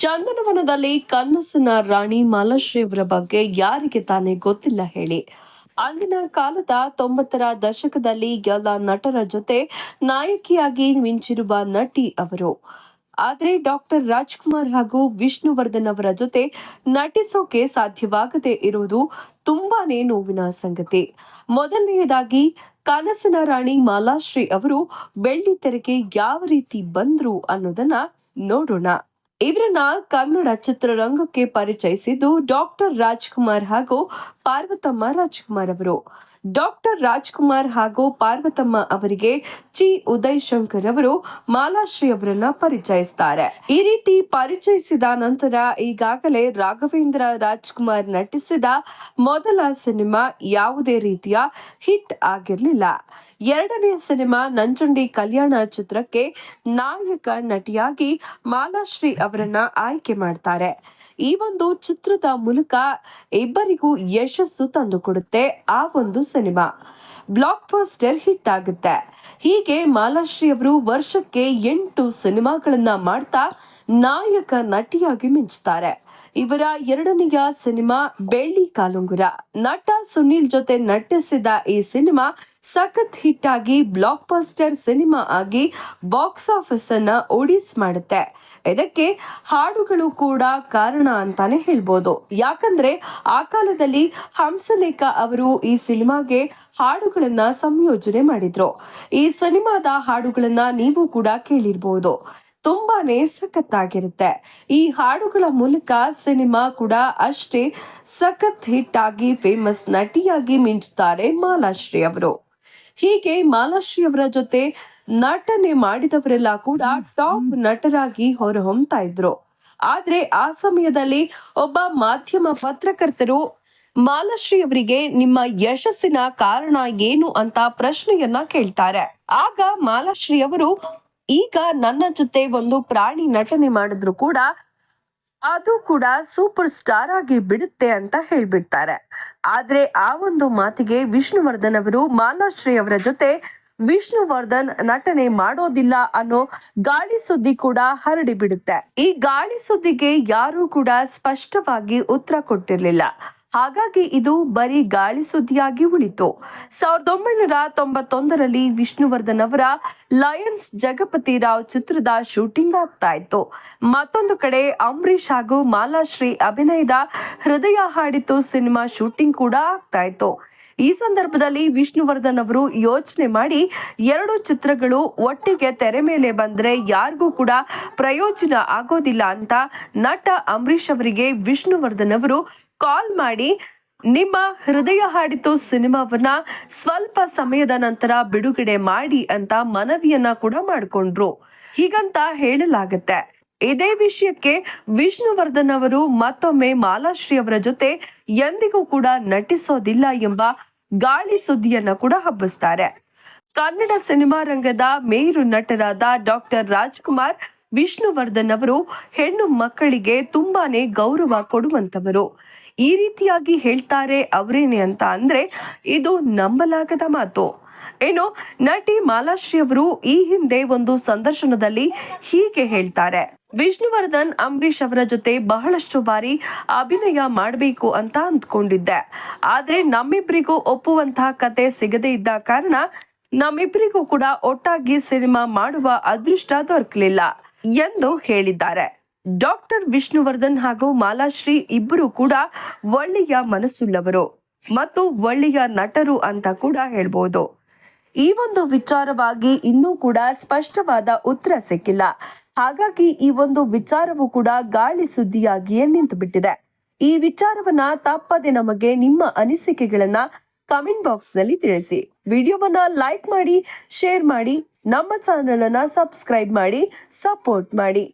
ಚಂದನವನದಲ್ಲಿ ಕನಸಿನ ರಾಣಿ ಮಾಲಾಶ್ರೀ ಅವರ ಬಗ್ಗೆ ಯಾರಿಗೆ ತಾನೇ ಗೊತ್ತಿಲ್ಲ ಹೇಳಿ. ಅಂದಿನ ಕಾಲದ ತೊಂಬತ್ತರ ದಶಕದಲ್ಲಿ ಎಲ್ಲ ನಟರ ಜೊತೆ ನಾಯಕಿಯಾಗಿ ಮಿಂಚಿರುವ ನಟಿ ಅವರು. ಆದರೆ ಡಾಕ್ಟರ್ ರಾಜ್ಕುಮಾರ್ ಹಾಗೂ ವಿಷ್ಣುವರ್ಧನ್ ಅವರ ಜೊತೆ ನಟಿಸೋಕೆ ಸಾಧ್ಯವಾಗದೇ ಇರುವುದು ತುಂಬಾನೇ ನೋವಿನ ಸಂಗತಿ. ಮೊದಲನೆಯದಾಗಿ, ಕನಸಿನ ರಾಣಿ ಮಾಲಾಶ್ರೀ ಅವರು ಬೆಳ್ಳಿ ತೆರೆಗೆ ಯಾವ ರೀತಿ ಬಂದ್ರು ಅನ್ನೋದನ್ನ ನೋಡೋಣ. ಇವರನ್ನ ಕನ್ನಡ ಚಿತ್ರರಂಗಕ್ಕೆ ಪರಿಚಯಿಸಿದ್ದು ಡಾಕ್ಟರ್ ರಾಜ್ಕುಮಾರ್ ಹಾಗೂ ಪಾರ್ವತಮ್ಮ ರಾಜ್ಕುಮಾರ್ ಅವರು. ಡಾಕ್ಟರ್ ರಾಜ್ಕುಮಾರ್ ಹಾಗೂ ಪಾರ್ವತಮ್ಮ ಅವರಿಗೆ ಚಿ ಉದಯ್ ಶಂಕರ್ ಅವರು ಮಾಲಾಶ್ರೀ ಅವರನ್ನ ಪರಿಚಯಿಸ್ತಾರೆ. ಈ ರೀತಿ ಪರಿಚಯಿಸಿದ ನಂತರ ಈಗಾಗಲೇ ರಾಘವೇಂದ್ರ ರಾಜ್ಕುಮಾರ್ ನಟಿಸಿದ ಮೊದಲ ಸಿನಿಮಾ ಯಾವುದೇ ರೀತಿಯ ಹಿಟ್ ಆಗಿರಲಿಲ್ಲ. ಎರಡನೇ ಸಿನಿಮಾ ನಂಜುಂಡಿ ಕಲ್ಯಾಣ ಚಿತ್ರಕ್ಕೆ ನಾಯಕ ನಟಿಯಾಗಿ ಮಾಲಾಶ್ರೀ ಅವರನ್ನ ಆಯ್ಕೆ ಮಾಡ್ತಾರೆ. ಈ ಒಂದು ಚಿತ್ರದ ಮೂಲಕ ಇಬ್ಬರಿಗೂ ಯಶಸ್ಸು ತಂದುಕೊಡುತ್ತೆ ಆ ಒಂದು ಸಿನಿಮಾ. ಬ್ಲಾಕ್ ಬಸ್ಟರ್ ಹಿಟ್ ಆಗುತ್ತೆ. ಹೀಗೆ ಮಾಲಾಶ್ರೀ ಅವರು ವರ್ಷಕ್ಕೆ ಎಂಟು ಸಿನಿಮಾಗಳನ್ನ ಮಾಡ್ತಾ ನಾಯಕ ನಟಿಯಾಗಿ ಮಿಂಚುತ್ತಾರೆ. ಇವರ ಎರಡನೆಯ ಸಿನಿಮಾ ಬೆಳ್ಳಿ ಕಾಲುಂಗುರ. ನಟ ಸುನೀಲ್ ಜೊತೆ ನಟಿಸಿದ ಈ ಸಿನಿಮಾ ಸಖತ್ ಹಿಟ್ ಆಗಿ ಬ್ಲಾಕ್ ಬಸ್ಟರ್ ಸಿನಿಮಾ ಆಗಿ ಬಾಕ್ಸ್ ಆಫೀಸ್ ಅನ್ನ ಓಡಿಸ್ ಮಾಡುತ್ತೆ. ಇದಕ್ಕೆ ಹಾಡುಗಳು ಕೂಡ ಕಾರಣ ಅಂತಾನೆ ಹೇಳ್ಬೋದು. ಯಾಕಂದ್ರೆ ಆ ಕಾಲದಲ್ಲಿ ಹಂಸಲೇಖ ಅವರು ಈ ಸಿನಿಮಾಗೆ ಹಾಡುಗಳನ್ನ ಸಂಯೋಜನೆ ಮಾಡಿದ್ರು. ಈ ಸಿನಿಮಾದ ಹಾಡುಗಳನ್ನ ನೀವು ಕೂಡ ಕೇಳಿರ್ಬೋದು. ತುಂಬಾನೇ ಸಖತ್ತಾಗಿರುತ್ತೆ ಈ ಹಾಡುಗಳ ಮೂಲಕ ಸಿನಿಮಾ ಕೂಡ ಅಷ್ಟೇ ಸಖತ್ ಹಿಟ್ ಆಗಿ ಫೇಮಸ್ ನಟಿಯಾಗಿ ಮಿಂಚುತ್ತಾರೆ ಮಾಲಾಶ್ರೀ ಅವರು. ಹೀಗೆ ಮಾಲಾಶ್ರೀ ಅವರ ಜೊತೆ ನಟನೆ ಮಾಡಿದವರೆಲ್ಲ ಕೂಡ ಟಾಪ್ ನಟರಾಗಿ ಹೊರಹೊಮ್ತಾ ಇದ್ರು. ಆದ್ರೆ ಆ ಸಮಯದಲ್ಲಿ ಒಬ್ಬ ಮಾಧ್ಯಮ ಪತ್ರಕರ್ತರು ಮಾಲಾಶ್ರೀ ಅವರಿಗೆ ನಿಮ್ಮ ಯಶಸ್ಸಿನ ಕಾರಣ ಏನು ಅಂತ ಪ್ರಶ್ನೆಯನ್ನ ಕೇಳ್ತಾರೆ. ಆಗ ಮಾಲಾಶ್ರೀ ಅವರು ಈಗ ನನ್ನ ಜೊತೆ ಒಂದು ಪ್ರಾಣಿ ನಟನೆ ಮಾಡಿದ್ರು ಕೂಡ ಅದು ಕೂಡ ಸೂಪರ್ ಸ್ಟಾರ್ ಆಗಿ ಬಿಡುತ್ತೆ ಅಂತ ಹೇಳ್ಬಿಡ್ತಾರೆ. ಆದ್ರೆ ಆ ಒಂದು ಮಾತಿಗೆ ವಿಷ್ಣುವರ್ಧನ್ ಅವರು ಮಾಲಾಶ್ರೀ ಅವರ ಜೊತೆ ವಿಷ್ಣುವರ್ಧನ್ ನಟನೆ ಮಾಡೋದಿಲ್ಲ ಅನ್ನೋ ಗಾಳಿ ಸುದ್ದಿ ಕೂಡ ಹರಡಿ ಬಿಡುತ್ತೆ. ಈ ಗಾಳಿ ಸುದ್ದಿಗೆ ಯಾರೂ ಕೂಡ ಸ್ಪಷ್ಟವಾಗಿ ಉತ್ತರ ಕೊಟ್ಟಿರ್ಲಿಲ್ಲ. ಹಾಗಾಗಿ ಇದು ಬರೀ ಗಾಳಿ ಸುದ್ದಿಯಾಗಿ ಉಳಿತು. ಸಾವಿರದ ಒಂಬೈನೂರ ತೊಂಬತ್ತೊಂದರಲ್ಲಿ ವಿಷ್ಣುವರ್ಧನ್ ಅವರ ಲಯನ್ಸ್ ಜಗಪತಿ ರಾವ್ ಚಿತ್ರದ ಶೂಟಿಂಗ್ ಆಗ್ತಾ ಇತ್ತು. ಮತ್ತೊಂದು ಕಡೆ ಅಂಬರೀಷ್ ಹಾಗೂ ಮಾಲಾಶ್ರೀ ಅಭಿನಯದ ಹೃದಯ ಹಾಡಿತು, ಸಿನಿಮಾ ಶೂಟಿಂಗ್ ಕೂಡ ಆಗ್ತಾ ಇತ್ತು. ಈ ಸಂದರ್ಭದಲ್ಲಿ ವಿಷ್ಣುವರ್ಧನ್ ಅವರು ಯೋಚನೆ ಮಾಡಿ ಎರಡು ಚಿತ್ರಗಳು ಒಟ್ಟಿಗೆ ತೆರೆ ಮೇಲೆ ಬಂದ್ರೆ ಯಾರಿಗೂ ಕೂಡ ಪ್ರಯೋಜನ ಆಗೋದಿಲ್ಲ ಅಂತ ನಟ ಅಂಬರೀಷ್ ಅವರಿಗೆ ವಿಷ್ಣುವರ್ಧನ್ ಅವರು ಕಾಲ್ ಮಾಡಿ, ನಿಮ್ಮ ಹೃದಯ ಹಾಡಿತು ಸಿನಿಮಾವನ್ನ ಸ್ವಲ್ಪ ಸಮಯದ ನಂತರ ಬಿಡುಗಡೆ ಮಾಡಿ ಅಂತ ಮನವಿಯನ್ನ ಕೂಡ ಮಾಡಿಕೊಂಡ್ರು. ಹೀಗಂತ ಹೇಳಲಾಗತ್ತೆ. ಇದೇ ವಿಷಯಕ್ಕೆ ವಿಷ್ಣುವರ್ಧನ್ ಅವರು ಮತ್ತೊಮ್ಮೆ ಮಾಲಾಶ್ರೀ ಅವರ ಜೊತೆ ಎಂದಿಗೂ ಕೂಡ ನಟಿಸೋದಿಲ್ಲ ಎಂಬ ಗಾಳಿ ಸುದ್ದಿಯನ್ನ ಕೂಡ ಹಬ್ಬಿಸ್ತಾರೆ. ಕನ್ನಡ ಸಿನಿಮಾ ರಂಗದ ಮೇರು ನಟರಾದ ಡಾಕ್ಟರ್ ರಾಜ್ಕುಮಾರ್ ವಿಷ್ಣುವರ್ಧನ್ ಅವರು ಹೆಣ್ಣು ಮಕ್ಕಳಿಗೆ ತುಂಬಾನೇ ಗೌರವ ಕೊಡುವಂತವರು ಈ ರೀತಿಯಾಗಿ ಹೇಳ್ತಾರೆ ಅವರೇನೆ ಅಂತ ಅಂದ್ರೆ ಇದು ನಂಬಲಾಗದ ಮಾತು. ಏನು ನಟಿ ಮಾಲಾಶ್ರೀ ಅವರು ಈ ಹಿಂದೆ ಒಂದು ಸಂದರ್ಶನದಲ್ಲಿ ಹೀಗೆ ಹೇಳ್ತಾರೆ. ವಿಷ್ಣುವರ್ಧನ್ ಅಂಬರೀಷ್ ಅವರ ಜೊತೆ ಬಹಳಷ್ಟು ಬಾರಿ ಅಭಿನಯ ಮಾಡಬೇಕು ಅಂತ ಅಂದ್ಕೊಂಡಿದ್ದೆ. ಆದ್ರೆ ನಮ್ಮಿಬ್ಬರಿಗೂ ಒಪ್ಪುವಂತಹ ಕತೆ ಸಿಗದೇ ಇದ್ದ ಕಾರಣ ನಮ್ಮಿಬ್ಬರಿಗೂ ಕೂಡ ಒಟ್ಟಾಗಿ ಸಿನಿಮಾ ಮಾಡುವ ಅದೃಷ್ಟ ದೊರಕಲಿಲ್ಲ ಎಂದು ಹೇಳಿದ್ದಾರೆ. ಡಾಕ್ಟರ್ ವಿಷ್ಣುವರ್ಧನ್ ಹಾಗೂ ಮಾಲಾಶ್ರೀ ಇಬ್ಬರು ಕೂಡ ಒಳ್ಳೆಯ ಮನಸ್ಸುಳ್ಳವರು ಮತ್ತು ಒಳ್ಳೆಯ ನಟರು ಅಂತ ಕೂಡ ಹೇಳ್ಬೋದು. ಈ ಒಂದು ವಿಚಾರವಾಗಿ ಇನ್ನೂ ಕೂಡ ಸ್ಪಷ್ಟವಾದ ಉತ್ತರ ಸಿಕ್ಕಿಲ್ಲ. ಹಾಗಾಗಿ ಈ ಒಂದು ವಿಚಾರವು ಕೂಡ ಗಾಳಿ ಸುದ್ದಿಯಾಗಿಯೇ ನಿಂತು ಬಿಟ್ಟಿದೆ ಈ ವಿಚಾರವನ್ನ ತಪ್ಪದೆ ನಮಗೆ ನಿಮ್ಮ ಅನಿಸಿಕೆಗಳನ್ನ ಕಮೆಂಟ್ ಬಾಕ್ಸ್ನಲ್ಲಿ ತಿಳಿಸಿ. ವಿಡಿಯೋವನ್ನ ಲೈಕ್ ಮಾಡಿ, ಶೇರ್ ಮಾಡಿ, ನಮ್ಮ ಚಾನೆಲ್ ಅನ್ನ ಸಬ್ಸ್ಕ್ರೈಬ್ ಮಾಡಿ, ಸಪೋರ್ಟ್ ಮಾಡಿ.